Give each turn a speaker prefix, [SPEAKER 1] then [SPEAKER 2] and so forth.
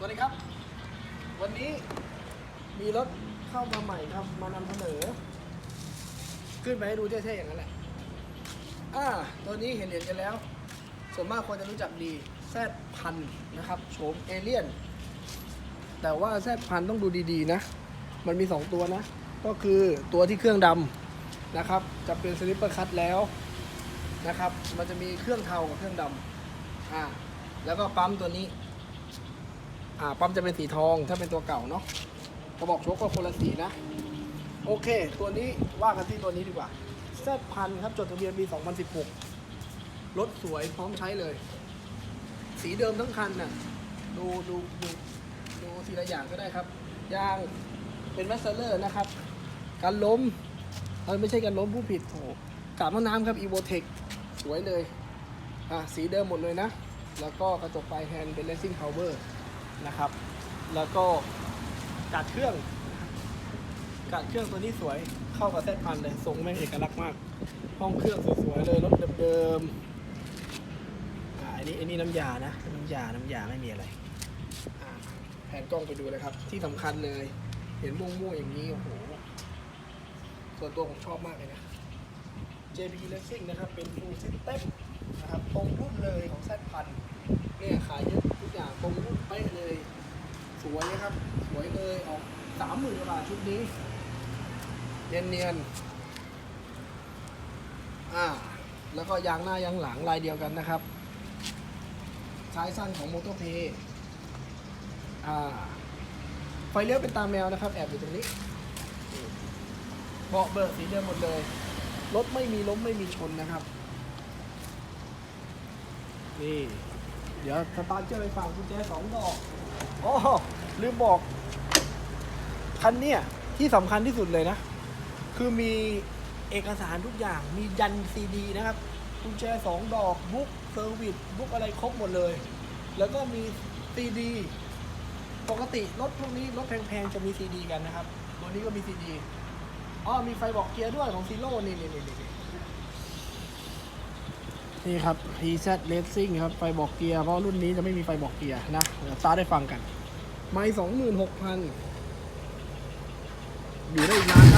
[SPEAKER 1] สวัสดีครับ วันนี้มีรถเข้ามาใหม่ครับ มานำเสนอ ขึ้นไปให้ดูเท่ๆอย่างนั้นแหละอ่าตัวนี้เห็นเห็นกันแล้ว ส่วนมากคนจะรู้จักดีแซดพันนะครับโฉมเอเลี่ยน แต่ว่าแซดพันต้องดูดีๆนะ มันมี 2 ตัวนะ ก็คือตัวที่เครื่องดำนะครับ จะเป็นสลิปเปอร์คัตแล้วนะครับ มันจะมีเครื่องเทากับเครื่องดำอ่าแล้วก็ปั๊มตัวนี้ อ่าปั๊มจะเป็นสีทองถ้าเป็นตัวเก่าเนาะกระบอกโชคก็คนละสีนะ โอเค ตัวนี้ว่ากันที่ตัวนี้ดีกว่าแซดพันครับจดทะเบียนปี 2016 รถสวยพร้อมใช้เลย สีเดิมทั้งคันน่ะดูดูดูดูทีละอย่างก็ได้ครับยางเป็นแมสเซอร์นะครับการล้มเออไม่ใช่การล้มผู้ผิดโอ้โหกาบมะน้ำครับ e v o t e c สวยเลยอะสีเดิมหมดเลยนะ แล้วก็กระจกปลายแฮนด์เป็น racing power นะครับ แล้วก็กัดเครื่องกัดเครื่องตัวนี้สวยเข้ากับเส้นพันเลยทรงแม่งเอกลักษณ์มาก ห้องเครื่องสวยๆเลยรถเดิมๆอ่าอันนี้อันนี้น้ำยานะ น้ำยาน้ำยาไม่มีอะไรแผนกล้องไปดูเลยครับ ที่สำคัญเลย เห็นม่วงๆอย่างนี้โอ้โหส่วนตัวผมชอบมากเลยนะ JP Racing นะครับ เป็น full system นะครับตรงรุ่นเลยของแซดพัน เนี่ยขายเยอะทุกอย่างตรงรุ่นเป๊ะเลย สวยนะครับ สวยเลยออกสามหมื่นกว่าบาทชุดนี้ เนียนเนียนๆอ่า แล้วก็ยางหน้ายางหลังลายเดียวกันนะครับท้ายสั้นของโมโตเพย์อ่า ไฟเลี้ยวเป็นตาแมวนะครับ แอบอยู่ตรงนี้เบาะเบิกสีเดิมหมดเลย รถไม่มีล้มไม่มีชนนะครับ นี่ เดี๋ยวสตาร์เจอไปฝั่งกุญแจสองดอกอ๋อลืมบอก คันเนี้ยที่สำคัญที่สุดเลยนะ คือมีเอกสารทุกอย่างมียันซีดีนะครับกุญแจสองดอกบุ๊กเซอร์วิสบุ๊กอะไรครบหมดเลย แล้วก็มีซีดีปกติรถพวกนี้รถแพงๆจะมีซีดีกันนะครับ ตัวนี้ก็มีซีดีอ๋อมีไฟบอกเกียร์ด้วยของซีโร่นี่นี่นี่ นี่ครับ PZ Racing ครับ ไฟบอกเกียร์เพราะรุ่นนี้จะไม่มีไฟบอกเกียร์นะเดี๋ยวตาได้ฟังกัน ไม่สองหมื่นหกพันอยู่ได้อีกนานครับ